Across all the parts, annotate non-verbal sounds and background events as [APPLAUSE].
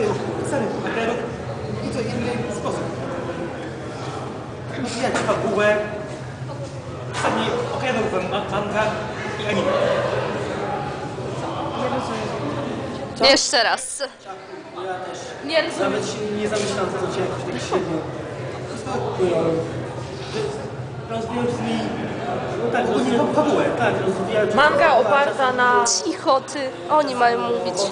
historię samych bohaterów w nieco inny sposób. Rozwijać fabułę, sami opowiadał wam ma- manga i anime. Jeszcze raz. Ja też. Nie rozumiem. Nawet się nie zamyślałem, co cię jakoś tak średnio. Z nimi tak, fabułę. Tak. Manga oparta na... Cicho ty. Oni mają mówić.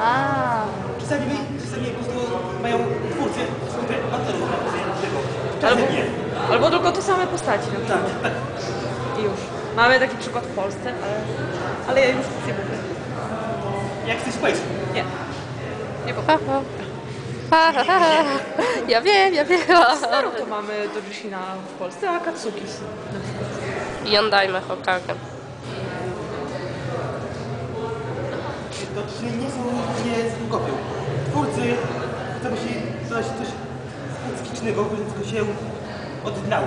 A. Czasami, czasami po prostu mają twórcy, sobie autorów Albo, nie. albo tylko te same postaci. No. Tak, tak. I już. Mamy taki przykład w Polsce, ale, ale ja już nic nie mówię. Jak chcesz powiedzieć. Nie. Nie po Ha, ha. Ha, ha. Ja wiem, ja wiem. Starą to mamy do Jushina w Polsce, a Katsuki. Yondajmy Hokage. To czy nie są nie z kopią. Twórcy chcą się coś, coś specyficznego, co się oddało.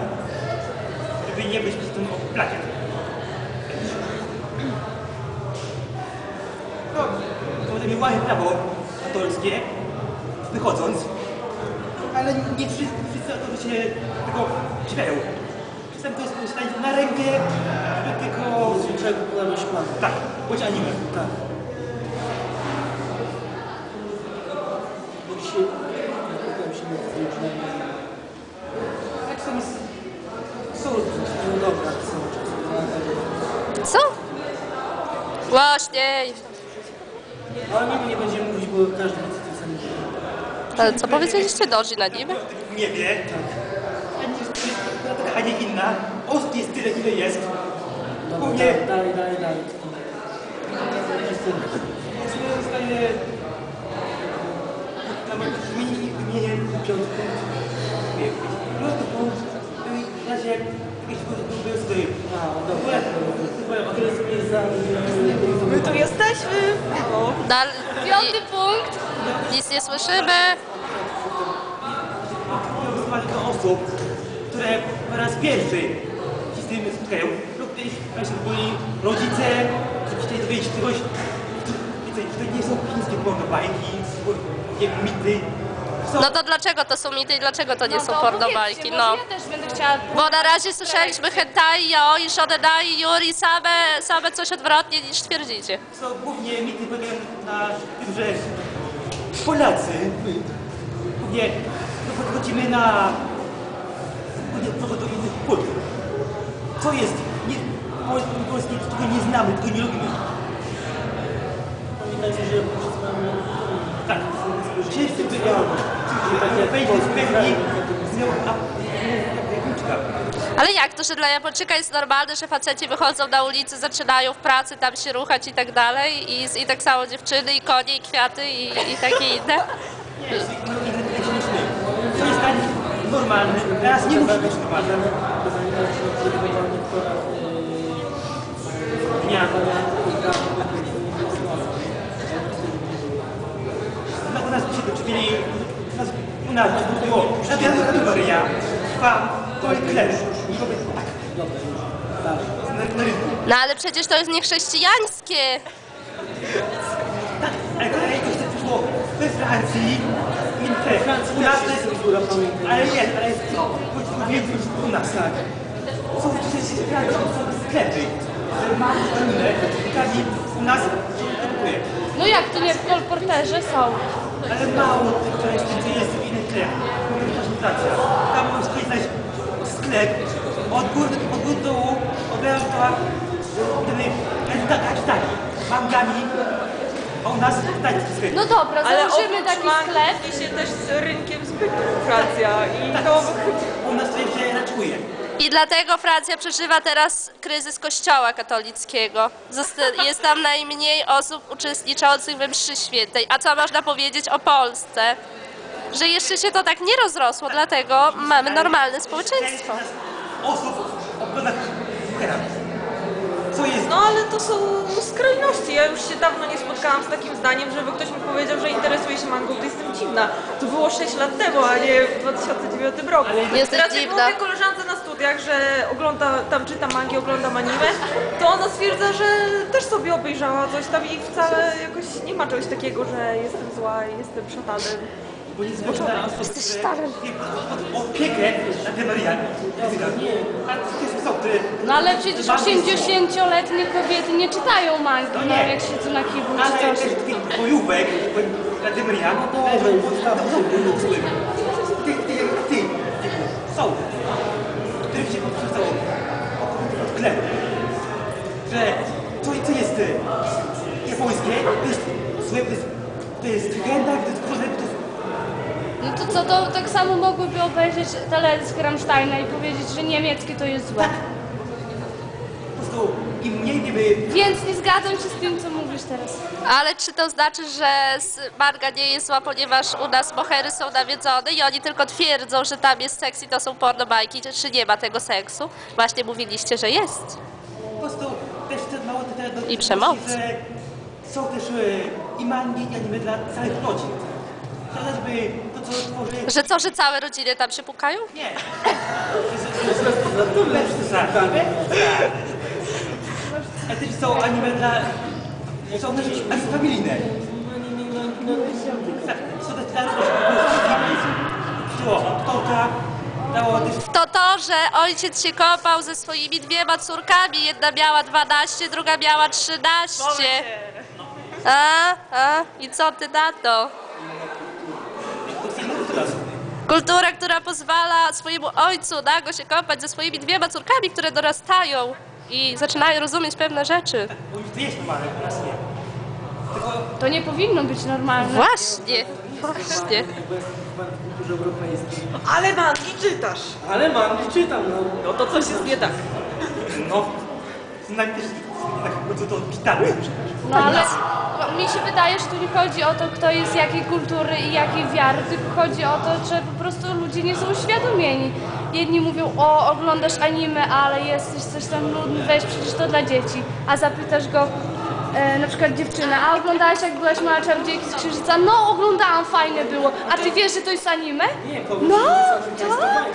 Żeby nie być tym plakiem. No, to potem łamie prawo autorskie, wychodząc, ale nie wszyscy, wszyscy autorzy się tego przydają. Czasem to jest czytanie na rękę, żeby tylko... Popularność manga. Tak, bądź anime. Tak. Się nad różnymi... Tak samo z... są No dobra, cały czas. Co? Głośniej. Ale nie, nie będziemy mówić, bo każdy to jest anime. Ale co powiedzieliście? Doji na nim? nie wie. Ani jest taka, a nie inna. Ost jest tyle, ile jest. Dobra, dalej, dalej, dalej, dalej. Wszyscy- zostaje... Nawet wymienię wymienię piąty punkt. Nie, Piąty punkt. No i w razie jakiś był sobie. A, dobra. To jest miejsca... My tu jesteśmy! No. Dal... Piąty punkt. Nic nie słyszymy. Do osób, które po raz pierwszy się z tym spotkają. Lub też byli rodzice, którzy chcieli dowiedzieć czegoś, to nie są chińskie porno bajki, mity. Są No to dlaczego to są mity i dlaczego to nie są to pornobajki? No. może Ja też będę chciała... Bo na razie słyszeliśmy hentai, yaoi, shonenai, yuri, same, same coś odwrotnie niż twierdzicie. są głównie mity polegają na tym, że Polacy, głównie no, podchodzimy na do innych pól. Co jest nie, po- polskie, czego nie znamy, czego nie lubimy. Pamiętajcie, że mamy... Tak, wszyscy byli, zmiał Japończyka. Ale jak to, że dla Japończyka jest normalne, że faceci wychodzą na ulicę, zaczynają w pracy tam się ruchać i tak dalej i, i tak samo dziewczyny i konie i kwiaty i, i takie inne? Nie, jest. Co jest tak normalny, teraz nie musi być normalny. No, u nas się doczepili, u nas, u nas było żadna kategoria, trwa na, na rynku. No ale przecież to jest niechrześcijańskie. Tak, ale kolej to przyszło we Francji, i te, u nas to jest, ale nie, ale jest to niż u nas, tak. Są przecież sklepy, są mają inne, u nas kupuje. No jak to nie w kolporterze są? Ale mało tych części, gdzie jest sklep, koncentracja. Tam możesz znaleźć sklep od góry, od góry do dołu, od lewa do prawa, wtedy jest tak, tak, tak, mangami, a u nas tak jest sklep. No dobra, Ale założymy oprócz taki mangi sklep. liczy się też z rynkiem zbytu Francja i Tak, to... u nas to się raczkuje. I dlatego Francja przeżywa teraz kryzys kościoła katolickiego. Zosta- [LAUGHS] Jest tam najmniej osób uczestniczących we mszy świętej. A co można powiedzieć o Polsce? Że jeszcze się to tak nie rozrosło, dlatego mamy normalne społeczeństwo. ogląda No ale to są skrajności. Ja już się dawno nie spotkałam z takim zdaniem, żeby ktoś mi powiedział, że interesuje się mangą, to jestem dziwna. To było 6 lat temu, a nie w 2009 roku. Jesteś Teraz jak mówię koleżance na studiach, że ogląda, tam czyta mangi, oglądam anime, to ona stwierdza, że też sobie obejrzała coś tam i wcale jakoś nie ma czegoś takiego, że jestem zła i jestem szatanem. Bo nie zgodzi na osób, Jesteś pod opiekę na te Marianie. A to jest co, które... No ale przecież 80-letnie kobiety nie czytają mangi, No no nie. jak siedzą na kiblu czy Ale też tych bojówek na te Marianie, no to są Ty, ty, ty, są, których się podrzucało. Że to, co jest e, japońskie, to jest złe, to jest, to jest legenda, to jest kozek, to jest No to co, to tak samo mogłyby obejrzeć teledysk Rammsteina i powiedzieć, że niemieckie to jest złe. po prostu im mniej gdyby Więc nie zgadzam się z tym, co mówisz teraz. Ale czy to znaczy, że manga nie jest zła, ponieważ u nas mohery są nawiedzone i oni tylko twierdzą, że tam jest seks i to są pornobajki, czy- czy nie ma tego seksu? Właśnie mówiliście, że jest. po prostu też te mało te, te, I przemoc. są też e, i mangi, i anime dla całych rodzin. Chociażby to, co tworzy... Że co, że całe rodziny tam się pukają? Nie. Lepszy tak. A też są anime dla... Są też anime familijne. Są też dla też To to, że ojciec się kopał ze swoimi dwiema córkami. Jedna miała 12, druga miała 13. A, a, i co ty na to? Kultura, która pozwala swojemu ojcu nago się kopać ze swoimi dwiema córkami, które dorastają i zaczynają rozumieć pewne rzeczy. Bo już to jest normalne, u nas nie. Tylko To nie powinno być normalne. Właśnie, właśnie. Ale mangi czytasz! Ale mangi czytam, no. No to coś jest nie tak. no, z też tak to pitamy. No ale mi się wydaje, że tu nie chodzi o to, kto jest jakiej kultury i jakiej wiary, tylko chodzi o to, że po prostu ludzie nie są uświadomieni. Jedni mówią, o oglądasz anime, ale jesteś coś tam nudny, weź przecież to dla dzieci. A zapytasz go, e, na przykład dziewczynę, a oglądałaś jak byłaś mała czarodziejki z Księżyca? No oglądałam, fajne było. A ty wiesz, że to jest anime? Nie, powiem No, tak.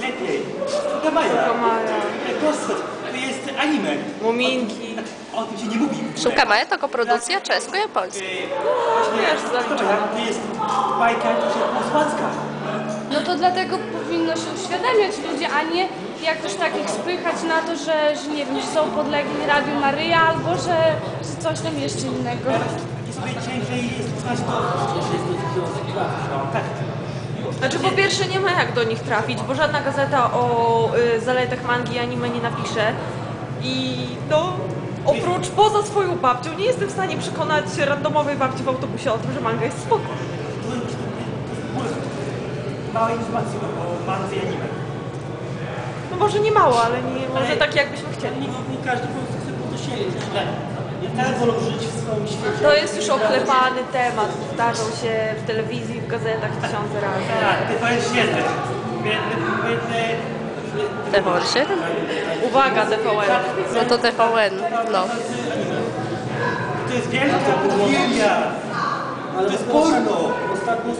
Lepiej. Dawaj. Maja. Postać, to jest anime. Muminki. O tym się nie mówi. Szuka Maja to koprodukcja czesko-japońska. Wiesz, zaliczone. To jest bajka, to się posłacka. No to dlatego powinno się uświadamiać ludzie, a nie jakoś tak ich spychać na to, że, że nie wiem, że są podlegli Radiu Maryja albo że, że coś tam jeszcze innego. Jest sobie ciężej jest znać to. Tak. Znaczy po pierwsze nie ma jak do nich trafić, bo żadna gazeta o y, zaletach mangi i anime nie napisze. I no, oprócz poza swoją babcią, nie jestem w stanie przekonać randomowej babci w autobusie o tym, że manga jest spoko. Małe informacje o mandze i anime. No może nie mało, ale nie może tak jakbyśmy chcieli. Nie, nie każdy po prostu chce po Niektórzy wolą żyć w swoim świecie. To jest już oklepany temat, powtarzał się w telewizji, w gazetach tysiące razy. Tak, to jest biedne, TVN7? Uwaga, TVN. No to TVN, no. to jest wielka. Ale To jest porno. Ostatnio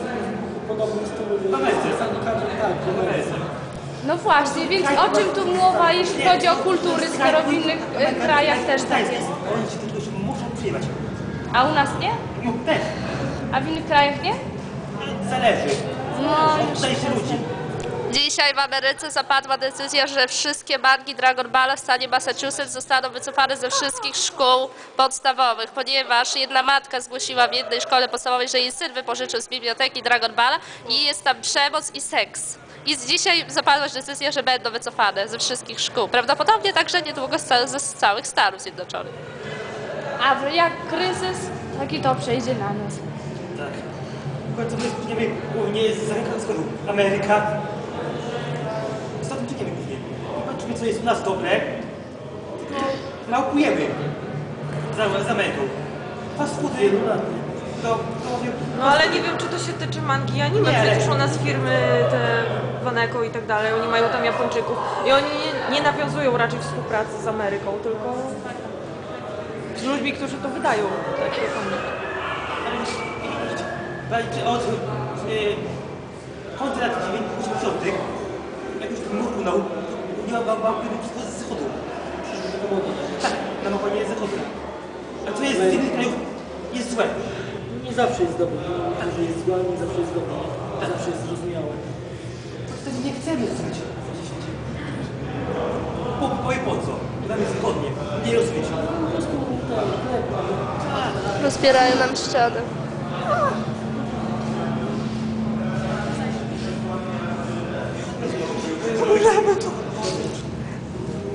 podobnie z tym Ameryce. dziennikarzem, tak. No właśnie, więc o czym tu mowa, jeśli chodzi o kultury, skoro w innych e, krajach też tak jest? A u nas nie? No też. A w innych krajach nie? Zależy. No, się ludzi. Dzisiaj w Ameryce zapadła decyzja, że wszystkie mangi Dragon Ball w stanie Massachusetts zostaną wycofane ze wszystkich szkół podstawowych, ponieważ jedna matka zgłosiła w jednej szkole podstawowej, że jej syn wypożyczył z biblioteki Dragon Balla i jest tam przemoc i seks. I z dzisiaj zapadła decyzja, że będą wycofane ze wszystkich szkół. Prawdopodobnie także niedługo z całych Stanów Zjednoczonych. A jak kryzys, tak i to przejdzie na nas. Tak. W końcu my spóźniamy głównie z zagranicznego wschodu. Ameryka. Z tym czekamy głównie. Patrzymy, co jest u nas dobre. Tylko naukujemy za, za Ameryką. Fast foody. To, to mówię, No ale nie wiem, czy to się tyczy mangi i anime. Nie, ale- Przecież u nas firmy te Waneko i tak dalej, oni mają tam Japończyków i oni nie, nie nawiązują raczej współpracy z Ameryką, tylko ludźmi, którzy to wydają, takie oni. Walczy od końca lat 90., jak już ten mur unął, Nie ma bał- bałki do z zachodu. Tak, z zachodu. A co jest z innych krajów? Jest złe. Nie zawsze jest dobre. Nie że jest zła, nie zawsze jest dobre. Nie zawsze jest zrozumiałe. To wtedy nie chcemy zrobić. Po, po i po co? Nam jest wygodnie. Nie rozumieć. Po prostu tak, chleb, Rozbierają nam ściany.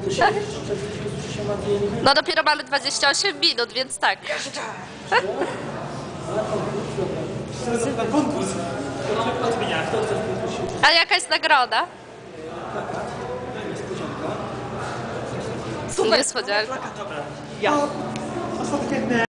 to się, Tak. to się ma. No dopiero mamy 28 minut, więc tak. Teraz na konkurs. Kto zmienia? Kto chce w konkursie? A jaka jest nagroda? Niespodzianka. Dobra. Ja. Osoby chętne